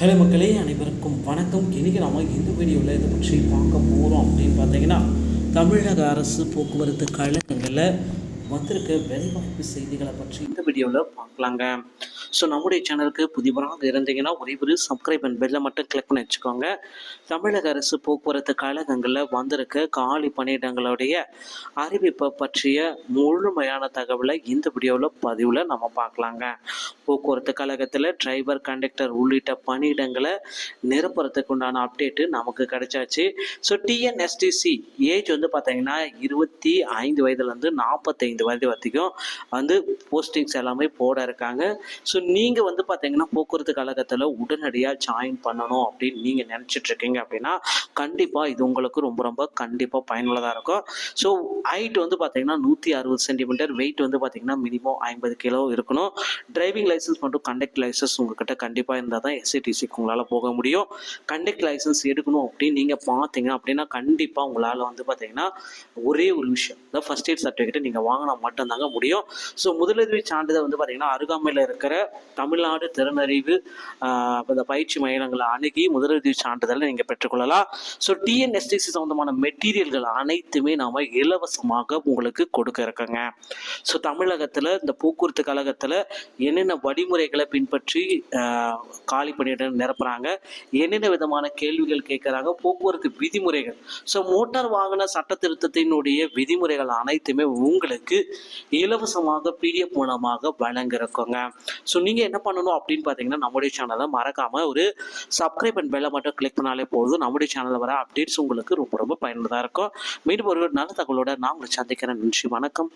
Hello மக்களே அனைவருக்கும் வணக்கம். இன்றைக்கி நம்ம இந்த வீடியோவில் இதை பற்றி பார்க்க போகிறோம் அப்படின்னு பார்த்தீங்கன்னா தமிழக அரசு போக்குவரத்து கழகங்களில் வந்திருக்க வேலைவாய்ப்பு செய்திகளை பற்றி இந்த வீடியோவில் பார்க்கலாங்க. ஸோ நம்முடைய சேனலுக்கு புதிவராக இருந்தீங்கன்னா ஒரே ஒரு சப்ஸ்கிரைப் அண்ட் பெல்லை மட்டும் கிளிக் பண்ணி வச்சுக்கோங்க. தமிழக அரசு போக்குவரத்து கழகங்களில் வந்திருக்க காலி பணியிடங்களுடைய அறிவிப்பை பற்றிய முழுமையான தகவலை இந்த வீடியோவில் பதிவில் நம்ம பார்க்கலாங்க. போக்குவரத்து கழகத்தில் டிரைவர் கண்டக்டர் உள்ளிட்ட பணியிடங்களை நிரப்புறதுக்கு உண்டான அப்டேட்டு நமக்கு கிடைச்சாச்சு. ஸோ டிஎன்எஸ்டிசி ஏஜ் வந்து பார்த்தீங்கன்னா இருபத்தி ஐந்து வயதுலேருந்து நாற்பத்தைந்து வயது வரைக்கும் வந்து போஸ்டிங்ஸ் எல்லாமே போட இருக்காங்க. ஸோ நீங்கள் வந்து பார்த்தீங்கன்னா போக்குவரத்து கழகத்தில் உடனடியாக ஜாயின் பண்ணணும் அப்படின்னு நீங்கள் நினச்சிட்டு இருக்கீங்க அப்படின்னா கண்டிப்பாக இது உங்களுக்கு ரொம்ப ரொம்ப கண்டிப்பாக பயனுள்ளதாக இருக்கும். ஸோ ஹைட் வந்து பார்த்தீங்கன்னா நூற்றி அறுபது சென்டிமீட்டர் வெயிட் வந்து பார்த்தீங்கன்னா மினிமம் ஐம்பது கிலோ இருக்கணும். டிரைவிங் லைசன்ஸ் மற்றும் கண்டக்ட் லைசன்ஸ் உங்ககிட்ட கண்டிப்பாக இருந்தால் தான் எஸ்ஐடிசிக்கு உங்களால் போக முடியும். கண்டக்ட் லைசன்ஸ் எடுக்கணும் அப்படின்னு நீங்கள் பார்த்தீங்க அப்படின்னா கண்டிப்பாக உங்களால் வந்து பார்த்தீங்கன்னா ஒரே ஒரு விஷயம். இந்த ஃபஸ்ட் எய்ட் சர்டிஃபிகேட் நீங்கள் வாங்கினா மட்டும்தாங்க முடியும். ஸோ முதலுதவி சான்றிதழ் வந்து பார்த்தீங்கன்னா அருகாமையில் இருக்கிற தமிழ்நாடு திறனறிவு இந்த பயிற்சி மையங்களை அணுகி முதலுதவி சான்றிதழை நீங்கள் பெற்றுக்கொள்ளலாம். ஸோ டிஎன்எஸ்டிசி சம்மந்தமான மெட்டீரியல்கள் அனைத்துமே நாம் இலவசமாக உங்களுக்கு கொடுக்க இருக்கங்க. ஸோ தமிழகத்தில் இந்த போக்குவரத்து கழகத்தில் என்னென்ன வழிமுறைகளை பின்பற்றி காலி பணியிட நிரப்புறாங்க. என்னென்ன விதமான கேள்விகள் கேட்குறாங்க? போக்குவரத்து விதிமுறைகள். ஸோ மோட்டார் வாகன சட்ட திருத்தத்தினுடைய விதிமுறைகள் அனைத்துமே உங்களுக்கு இலவசமாக பிடிஎஃப் மூலமாக வழங்கிருக்கோங்க ஸோ நீங்கள் என்ன பண்ணணும் அப்படின்னு பார்த்தீங்கன்னா நம்முடைய சேனலை மறக்காமல் ஒரு சப்ஸ்கிரைப் அண்ட் பெல்லை மட்டும் கிளிக் பண்ணாலே போதும். நம்முடைய சேனலில் வர அப்டேட்ஸ் உங்களுக்கு ரொம்ப ரொம்ப பயனுள்ளதாக இருக்கும். மீண்டும் ஒரு நல்ல தகவலோட நான் உங்களை சந்திக்கிறேன். நன்றி வணக்கம்.